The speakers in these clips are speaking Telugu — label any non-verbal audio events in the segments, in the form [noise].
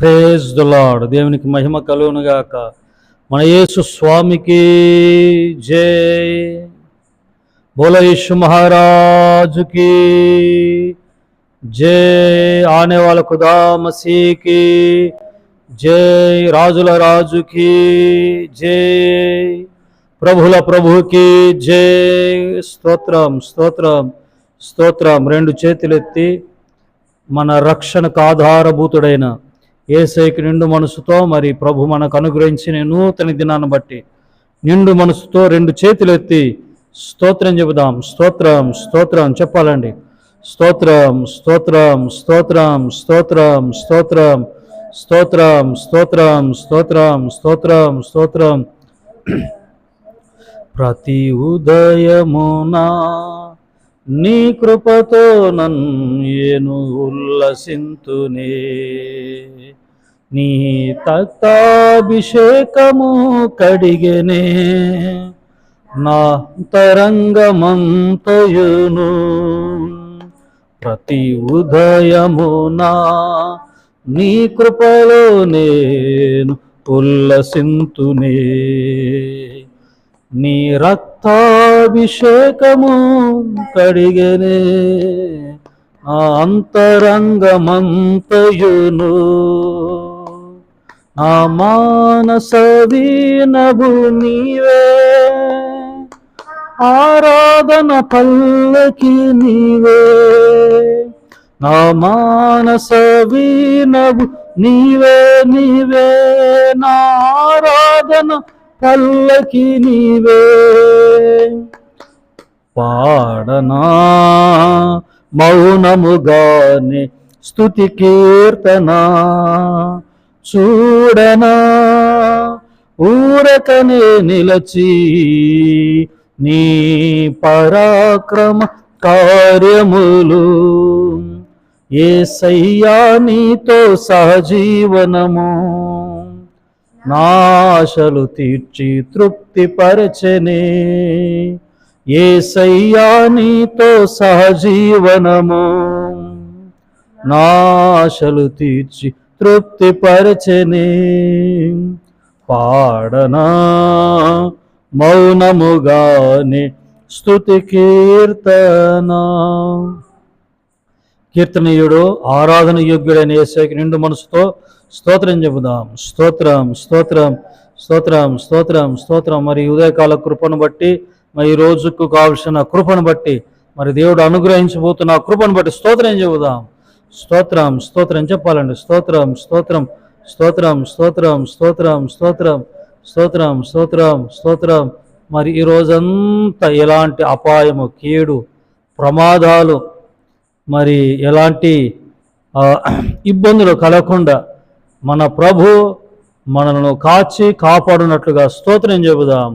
ప్రేజ్ ద లాడ్ దేవునికి మహిమ కలుగునుగాక. మన యేసు స్వామికి జై. బోలో మహారాజుకి జై. ఆనే వాళ్ళ జై. రాజుల రాజుకి జై. ప్రభుల ప్రభుకి జై. స్తోత్రం స్తోత్రం స్తోత్రం. రెండు చేతులెత్తి మన రక్షణకు ఆధారభూతుడైన ఏసైకి నిండు మనసుతో మరి ప్రభు మనకు అనుగ్రహించిన నూతన దినాన్ని బట్టి నిండు మనసుతో రెండు చేతులు ఎత్తి స్తోత్రం చెబుదాం. స్తోత్రం స్తోత్రం చెప్పాలండి. స్తోత్రం స్తోత్రం స్తోత్రం స్తోత్రం స్తోత్రం స్తోత్రం స్తోత్రం స్తోత్రం స్తోత్రం స్తోత్రం. [clears throat] ప్రతి ఉదయమునా నీ కృపతో నన్ను ఉల్లసింతునే నీ. తక్తాభిషేకము కడిగనే. నా తరంగమంతయును ప్రతి ఉదయమునా నీ కృపలో నేను ఉల్లసింతునే నీ రక్తాభిషేకము కడిగనే ఆ అంతరంగమంతయును. నా మానస వీనభు నీవే. ఆరాధన పల్లకి నీవే. నా మానస వీనభు నీవే నీవే. నా ఆరాధన కళ్ళకి నీవే. పాడనా మౌనముగానే స్థుతి కీర్తన. చూడనా ఊరకనే నిలచి నీ పరాక్రమ కార్యములు. ఏ సయ్యా నీతో సహజీవనము. నాశలు తీర్చి తృప్తి పరచనే ఏసయ్యా నీతో సహజీవనము. నాశలు తీర్చి తృప్తి పరచనే పాడనా మౌనముగానే స్థుతి కీర్తన. కీర్తనీయుడు ఆరాధన యోగ్యుడైన ఏసైకి నిండు మనసుతో స్తోత్రం చెబుదాం స్తోత్రం స్తోత్రం స్తోత్రం స్తోత్రం స్తోత్రం మరి ఉదయకాల కృపను బట్టి మరి ఈ రోజుకు కావలసిన కృపను బట్టి మరి దేవుడు అనుగ్రహించబోతున్న కృపను బట్టి స్తోత్రం చెబుదాం స్తోత్రం స్తోత్రం చెప్పాలండి స్తోత్రం స్తోత్రం స్తోత్రం స్తోత్రం స్తోత్రం స్తోత్రం స్తోత్రం స్తోత్రం స్తోత్రం మరి ఈ రోజంతా ఎలాంటి అపాయము కీడు ప్రమాదాలు మరి ఎలాంటి ఇబ్బందులు కలగకుండా మన ప్రభు మనలను కాచి కాపాడునట్లుగా స్తోత్రం చెబుదాం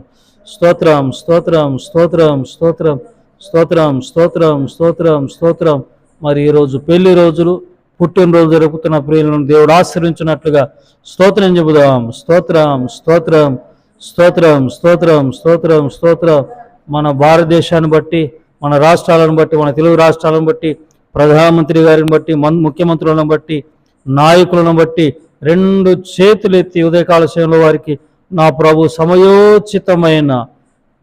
స్తోత్రం స్తోత్రం స్తోత్రం స్తోత్రం స్తోత్రం స్తోత్రం స్తోత్రం స్తోత్రం మరి ఈరోజు పెళ్ళి రోజులు పుట్టినరోజు జరుపుతున్న ప్రియులను దేవుడు ఆశ్రయించినట్లుగా స్తోత్రం చెబుదాం స్తోత్రం స్తోత్రం స్తోత్రం స్తోత్రం స్తోత్రం స్తోత్రం మన భారతదేశాన్ని బట్టి మన రాష్ట్రాలను బట్టి మన తెలుగు రాష్ట్రాలను బట్టి ప్రధానమంత్రి గారిని బట్టి మన్ ముఖ్యమంత్రులను బట్టి నాయకులను బట్టి రెండు చేతులు ఎత్తి ఉదయకాల సమయంలో వారికి నా ప్రభు సమయోచితమైన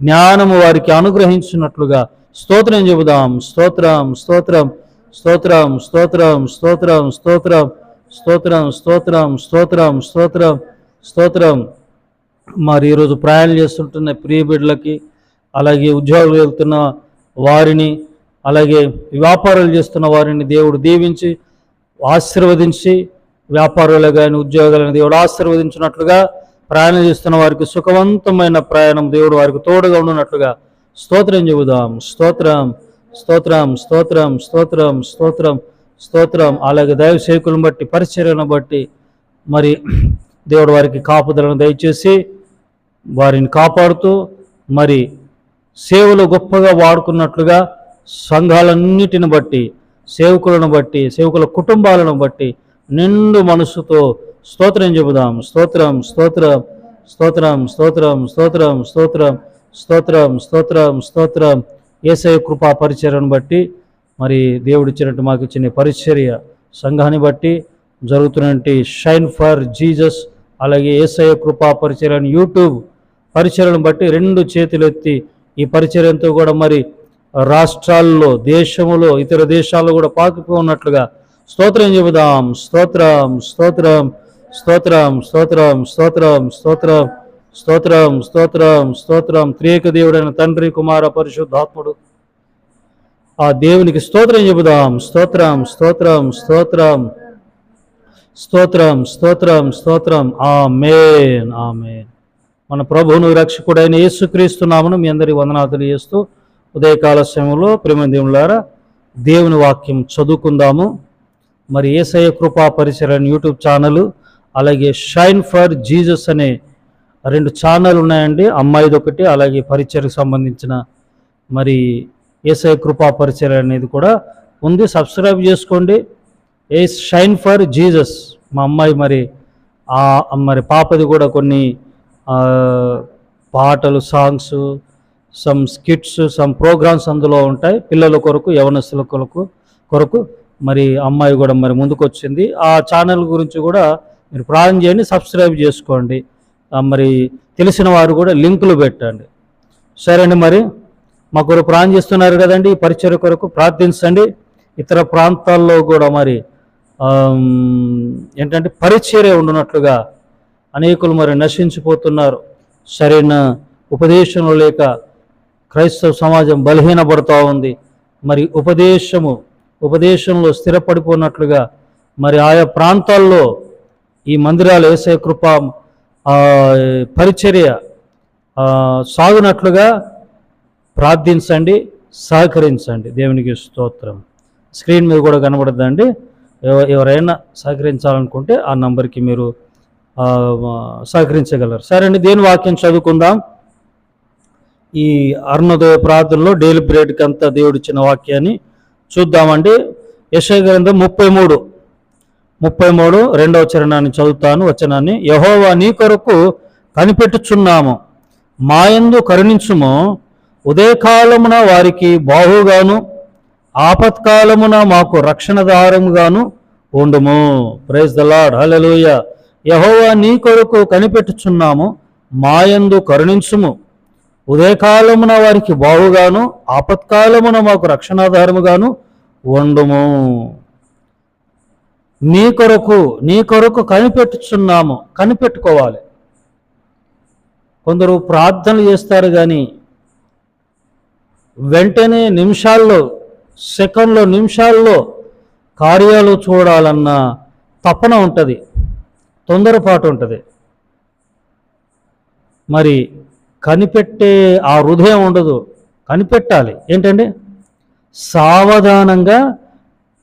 జ్ఞానము వారికి అనుగ్రహించినట్లుగా స్తోత్రం చెబుదాం స్తోత్రం స్తోత్రం స్తోత్రం స్తోత్రం స్తోత్రం స్తోత్రం స్తోత్రం స్తోత్రం స్తోత్రం స్తోత్రం స్తోత్రం మరి ఈరోజు ప్రయాణం చేస్తుంటున్న ప్రియ బిడ్డలకి అలాగే ఉద్యోగాలు వెళ్తున్న వారిని అలాగే వ్యాపారాలు చేస్తున్న వారిని దేవుడు దీవించి ఆశీర్వదించి వ్యాపారాలు కానీ ఉద్యోగాలను దేవుడు ఆశీర్వదించినట్లుగా ప్రయాణం చేస్తున్న వారికి సుఖవంతమైన ప్రయాణం దేవుడు వారికి తోడుగా ఉండునట్లుగా స్తోత్రం చెబుదాం. స్తోత్రం స్తోత్రం స్తోత్రం స్తోత్రం స్తోత్రం స్తోత్రం. అలాగే దైవ సేకులను బట్టి పరిచర్యను బట్టి మరి దేవుడు వారికి కాపుదలను దయచేసి వారిని కాపాడుతూ మరి సేవలు గొప్పగా వాడుకున్నట్లుగా సంఘాలన్నిటిని బట్టి సేవకులను బట్టి సేవకుల కుటుంబాలను బట్టి నిండు మనసుతో స్తోత్రం చెబుదాం. స్తోత్రం స్తోత్రం స్తోత్రం స్తోత్రం స్తోత్రం స్తోత్రం స్తోత్రం స్తోత్రం స్తోత్రం. ఏసయ కృపా పరిచర్యను బట్టి మరి దేవుడిచ్చినట్టు మాకు ఇచ్చిన పరిచర్య సంఘాన్ని బట్టి జరుగుతున్నటువంటి షైన్ ఫర్ జీజస్ అలాగే ఏసయ కృపా పరిచర్యను యూట్యూబ్ పరిచర్యను బట్టి రెండు చేతులు ఎత్తి ఈ పరిచర్యంతో కూడా మరి రాష్ట్రాల్లో దేశంలో ఇతర దేశాల్లో కూడా పాకిపోన్నట్లుగా స్తోత్రం చెబుదాం. స్తోత్రం స్తోత్రం స్తోత్రం స్తోత్రం స్తోత్రం స్తోత్రం స్తోత్రం స్తోత్రం స్తోత్రం. త్రియేక దేవుడైన తండ్రి కుమార పరిశుద్ధాత్ముడు. ఆ దేవునికి స్తోత్రం చెబుదాం. స్తోత్రం స్తోత్రం స్తోత్రం. స్తోత్రం స్తోత్రం స్తోత్రం. ఆమేన్ ఆమేన్. మన ప్రభువును రక్షకుడైన యేసుక్రీస్తున్నామను మీ అందరి వందనాలు తెలియజేస్తూ ఉదయకాల సమయంలో ప్రేమ దేవులారా దేవుని వాక్యం చదువుకుందాము. మరి ఏసయ కృపా పరిసరణ యూట్యూబ్ ఛానల్ అలాగే షైన్ ఫర్ జీజస్ అనే రెండు ఛానల్ ఉన్నాయండి. అమ్మాయిది ఒకటి అలాగే పరిచయకు సంబంధించిన మరి ఏసఐ కృపా పరిచయం అనేది కూడా ఉంది. సబ్స్క్రైబ్ చేసుకోండి. ఏ షైన్ ఫర్ జీజస్ మా అమ్మాయి మరి ఆ మరి పాపది కూడా కొన్ని పాటలు songs some skits some programmes అందులో ఉంటాయి. పిల్లల కొరకు యవనస్తుల కొరకు కొరకు మరి అమ్మాయి కూడా మరి ముందుకు వచ్చింది ఆ ఛానల్ గురించి కూడా మీరు ప్రారంభం చేయండి సబ్స్క్రైబ్ చేసుకోండి. మరి తెలిసిన వారు కూడా లింకులు పెట్టండి. సరే అండి మరి మా కొరకు ప్రాణం చేస్తున్నారు కదండి ఈ పరిచయ కొరకు ప్రార్థించండి. ఇతర ప్రాంతాల్లో కూడా మరి ఏంటంటే పరిచర్య ఉండునట్లుగా అనేకులు మరి నశించిపోతున్నారు. సరైన ఉపదేశంలో లేక క్రైస్తవ సమాజం బలహీనపడుతూ ఉంది. మరి ఉపదేశము ఉపదేశంలో స్థిరపడిపోయినట్లుగా మరి ఆయా ప్రాంతాల్లో ఈ మందిరాలు వేసే కృప పరిచర్య సాగునట్లుగా ప్రార్థించండి సహకరించండి. దేవునికి స్తోత్రం. స్క్రీన్ మీద కూడా కనబడద్దండి ఎవరైనా సహకరించాలనుకుంటే ఆ నంబర్కి మీరు సహకరించగలరు. సరే అండి దేని వాక్యం చదువుకుందాం? ఈ అరుణోదయ ప్రార్థనలో డైలీ బ్రేడ్కి అంతా దేవుడిచ్చిన వాక్యాన్ని చూద్దామండి. యశయ గ్రంథం ముప్పై మూడు. ముప్పై మూడు రెండవ చరణాన్ని చదువుతాను వచనాన్ని. యహోవా నీ కొరకు కనిపెట్టుచున్నాము. మాయందు కరుణించుము. ఉదయకాలమున వారికి బాహుగాను ఆపత్కాలమున మాకు రక్షణదారముగాను ఉండుము. ప్రైజ్ ద లాడ్ హల్లెలూయ యహోవా నీ కొరకు కనిపెట్టుచున్నాము. మాయందు కరుణించుము. ఉదయకాలమున వారికి బావుగాను ఆపత్కాలమున మాకు రక్షణాధారముగాను వండుము. నీ కొరకు నీ కొరకు కనిపెట్టుచున్నాము కనిపెట్టుకోవాలి. కొందరు ప్రార్థనలు చేస్తారు కానీ వెంటనే నిమిషాల్లో సెకండ్లో నిమిషాల్లో కార్యాలు చూడాలన్న తపన ఉంటుంది తొందరపాటు ఉంటుంది. మరి కనిపెట్టే ఆ హృదయం ఉండదు. కనిపెట్టాలి. ఏంటండి? సావధానంగా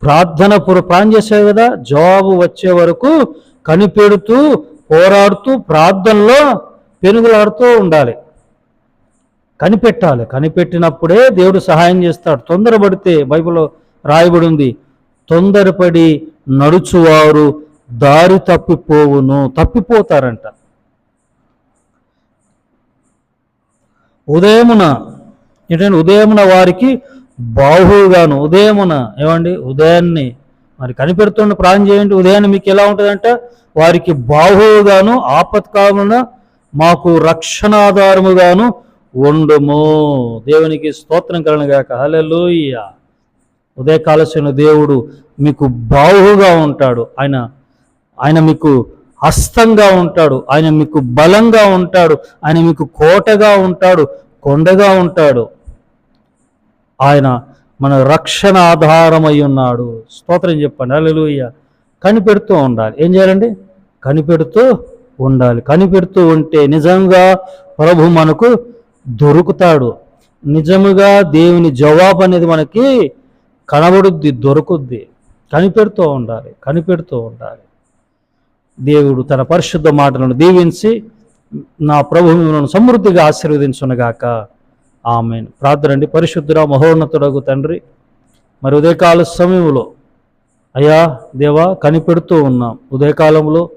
ప్రార్థన పుర ప్రార్థన చేసావు కదా? జవాబు వచ్చే వరకు కనిపెడుతూ పోరాడుతూ ప్రార్థనలో పెనుగులాడుతూ ఉండాలి. కనిపెట్టాలి. కనిపెట్టినప్పుడే దేవుడు సహాయం చేస్తాడు. తొందరపడితే బైబిల్లో రాయబడి ఉంది తొందరపడి నడుచువారు దారి తప్పిపోవును తప్పిపోతారంట. ఉదయమున ఏంటంటే ఉదయమున వారికి బాహుగాను ఉదయమున ఏమండి? ఉదయాన్ని. మరి కనిపెడుతుండే ప్రాణం చేయండి. ఉదయాన్నే మీకు ఎలా ఉంటుందంటే వారికి బాహువుగాను ఆపత్కాలమున మాకు రక్షణాధారముగాను ఉండుము. దేవునికి స్తోత్రం కలనగాక హల్లెలూయా. ఉదయకాలసిన దేవుడు మీకు బాహుగా ఉంటాడు. ఆయన ఆయన మీకు హస్తంగా ఉంటాడు. ఆయన మీకు బలంగా ఉంటాడు. ఆయన మీకు కోటగా ఉంటాడు. కొండగా ఉంటాడు. ఆయన మన రక్షణ ఆధారమై ఉన్నాడు. స్తోత్రం చెప్పండి. అల్లెలుయ్య కనిపెడుతూ ఉండాలి. ఏం చేయాలండి? కనిపెడుతూ ఉండాలి. కనిపెడుతూ ఉంటే నిజంగా ప్రభు మనకు దొరుకుతాడు. నిజముగా దేవుని జవాబు అనేది మనకి కనబడుద్ది దొరుకుద్ది. కనిపెడుతూ ఉండాలి. కనిపెడుతూ ఉండాలి. దేవుడు తన పరిశుద్ధ మాటలను దీవించి నా ప్రభు మిమ్మల్ని సమృద్ధిగా ఆశీర్వదించునగాక. ఆమె ప్రార్థనండి. పరిశుద్ధుడ మహోన్నతుడగు తండ్రి మరి ఉదయకాల సమయంలో అయ్యా దేవా కనిపెడుతూ ఉన్నాం. ఉదయకాలంలో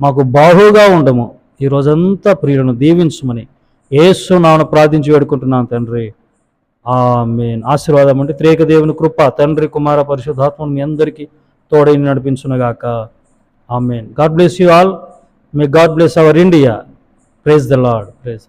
మాకు బాహుగా ఉండము. ఈ రోజంతా ప్రియులను దీవించమని ఏసు నాను ప్రార్థించి వేడుకుంటున్నాను తండ్రి. ఆమెన్. ఆశీర్వాదం అంటే త్రేక దేవుని కృప తండ్రి కుమార పరిశుద్ధాత్మను మీ అందరికీ తోడైన నడిపించునగాక. Amen. God bless you all. May God bless our India. Praise the Lord. Praise.